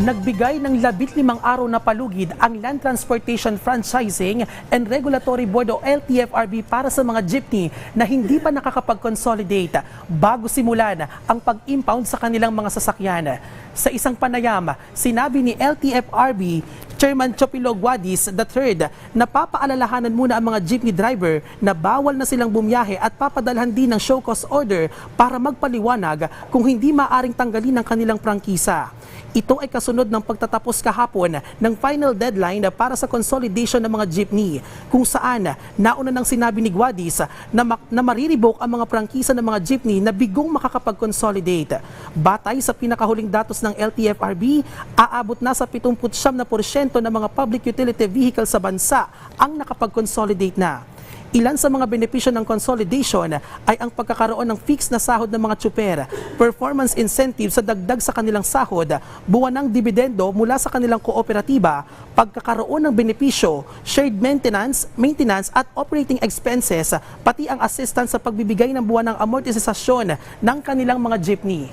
Nagbigay ng labit limang araw na palugid ang Land Transportation Franchising and Regulatory Board o LTFRB para sa mga jeepney na hindi pa nakakapag-consolidate bago simulan ang pag-impound sa kanilang mga sasakyan. Sa isang panayam, sinabi ni LTFRB Chairman Chopilo Guadis III na papaalalahanan muna ang mga jeepney driver na bawal na silang bumiyahe at papadalhan din ng show cause order para magpaliwanag kung hindi maaring tanggalin ang kanilang prangkisa. Ito ay kasunod ng pagtatapos kahapon ng final deadline para sa consolidation ng mga jeepney kung saan nauna nang sinabi ni Guadis na, na mariribok ang mga prangkisa ng mga jeepney na bigong makakapag-consolidate. Batay sa pinakahuling datos ng LTFRB, aabot na sa 79% na porsyento ng mga public utility vehicle sa bansa ang nakapag-consolidate na. Ilan sa mga benepisyo ng consolidation ay ang pagkakaroon ng fixed na sahod ng mga tsuper, performance incentive sa dagdag sa kanilang sahod, buwan ng dibidendo mula sa kanilang kooperatiba, pagkakaroon ng benepisyo, shared maintenance, maintenance at operating expenses, pati ang assistance sa pagbibigay ng buwan ng amortisasyon ng kanilang mga jeepney.